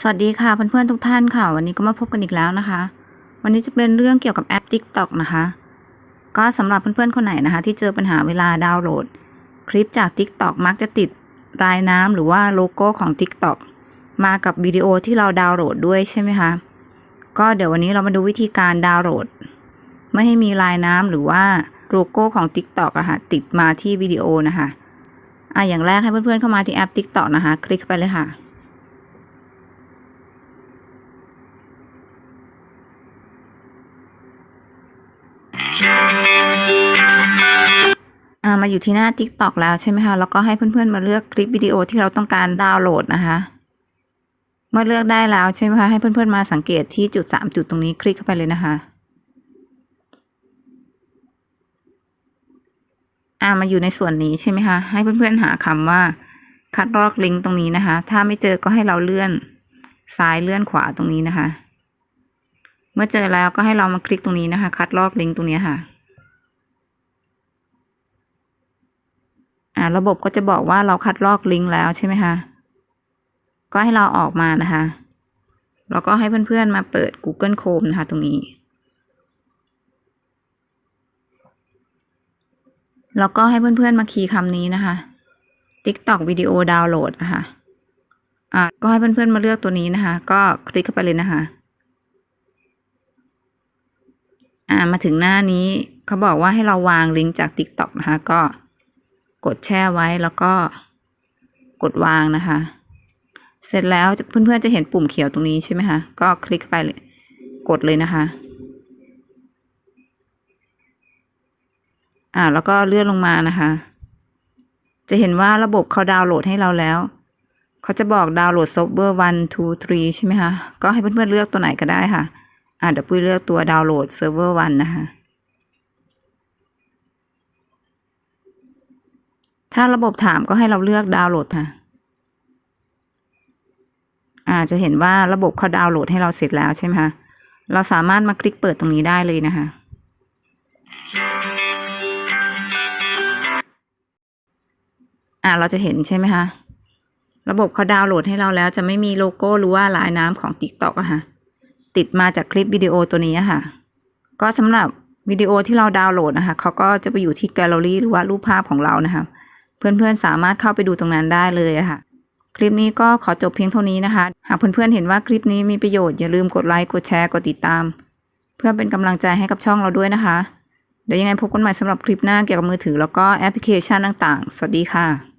สวัสดีค่ะเพื่อนๆทุกท่านค่ะ วันนี้ก็มาพบกันอีกแล้วนะคะ วันนี้จะเป็นเรื่องเกี่ยวกับแอป TikTok นะคะ ก็สำหรับเพื่อนๆคนไหนนะคะ ที่เจอปัญหาเวลาดาวน์โหลด คลิปจาก TikTok มักจะติดลายน้ำหรือว่าโลโก้ของ TikTok มากับวิดีโอที่เราดาวน์โหลดด้วยใช่ไหมคะก็เดี๋ยววันนี้เรามาดูวิธีการดาวน์โหลด ไม่ให้มีลายน้ำหรือว่าโลโก้ของ TikTok อะค่ะติดมาที่วิดีโอนะคะอะอย่างแรกให้เพื่อนๆเข้ามาที่แอป TikTok นะคะ คลิกเข้าไปเลยค่ะ มาอยู่ที่หน้า TikTok แล้วใช่ไหมคะ แล้วก็ให้เพื่อนๆมาเลือกคลิปวิดีโอที่เราต้องการดาวน์โหลดนะคะ เมื่อเลือกได้แล้วใช่ไหมคะ ให้เพื่อนๆมาสังเกตที่จุดสามจุดตรงนี้คลิกเข้าไปเลยนะคะอ่ามาอยู่ในส่วนนี้ใช่ไหมคะให้เพื่อนๆหาคำว่า คัดลอกลิงก์ตรงนี้นะคะ ถ้าไม่เจอก็ให้เราเลื่อนซ้ายเลื่อนขวาตรงนี้นะคะ เมื่อเจอแล้วก็ให้เรามาคลิกตรงนี้นะคะ คัดลอกลิงก์ตรงนี้ค่ะ อ่าระบบก็จะบอกว่าเราคัดลอกลิงก์แล้วใช่ไหมคะ ก็ให้เราออกมานะคะ แล้วก็ให้เพื่อนๆมาเปิด Google Chrome นะคะ ตรงนี้ แล้วก็ให้เพื่อนๆมาคีย์คำนี้นะคะ TikTok วิดีโอดาวน์โหลดนะคะอ่าก็ให้เพื่อนๆมาเลือกตัวนี้นะคะ ก็คลิกเข้าไปเลยนะคะอ่ามาถึงหน้านี้เขาบอกว่าให้เราวางลิงก์จาก TikTok นะคะ ก็ กดแช่ไว้แล้วก็กดวางนะคะ เสร็จแล้วเพื่อนๆจะเห็นปุ่มเขียวตรงนี้ใช่ไหมคะก็คลิกไปเลยกดเลยนะคะ อ่าแล้วก็เลื่อนลงมานะคะ จะเห็นว่าระบบเขาดาวน์โหลดให้เราแล้ว เขาจะบอกดาวน์โหลดซอฟต์แวร์1 2 3ใช่ไหมคะ ก็ให้เพื่อนๆเลือกตัวไหนก็ได้ค่ะ อ่าเดี๋ยวปุ้ยเลือกตัวดาวน์โหลดเซิร์ฟเวอร์วันนะคะ ถ้าระบบถามก็ให้เราเลือกดาวน์โหลดค่ะอ่าจะเห็นว่าระบบเขาดาวน์โหลดให้เราเสร็จแล้วใช่ไหมคะเราสามารถมาคลิกเปิดตรงนี้ได้เลยนะคะ อ่าเราจะเห็นใช่ไหมคะ ระบบเขาดาวน์โหลดให้เราแล้ว จะไม่มีโลโก้หรือว่าลายน้ำของ TikTok อะค่ะ ติดมาจากคลิปวิดีโอตัวนี้อะค่ะ ก็สำหรับวิดีโอที่เราดาวน์โหลดนะคะเขาก็จะไปอยู่ที่แกลเลอรี่หรือว่ารูปภาพของเรานะคะ เพื่อนๆสามารถเข้าไปดูตรงนั้นได้เลยค่ะ คลิปนี้ก็ขอจบเพียงเท่านี้นะคะ หากเพื่อนๆเห็นว่าคลิปนี้มีประโยชน์อย่าลืมกดไลค์กดแชร์กดติดตาม เพื่อเป็นกำลังใจให้กับช่องเราด้วยนะคะ เดี๋ยวยังไงพบกันใหม่สำหรับคลิปหน้าเกี่ยวกับมือถือแล้วก็แอปพลิเคชันต่างๆ สวัสดีค่ะ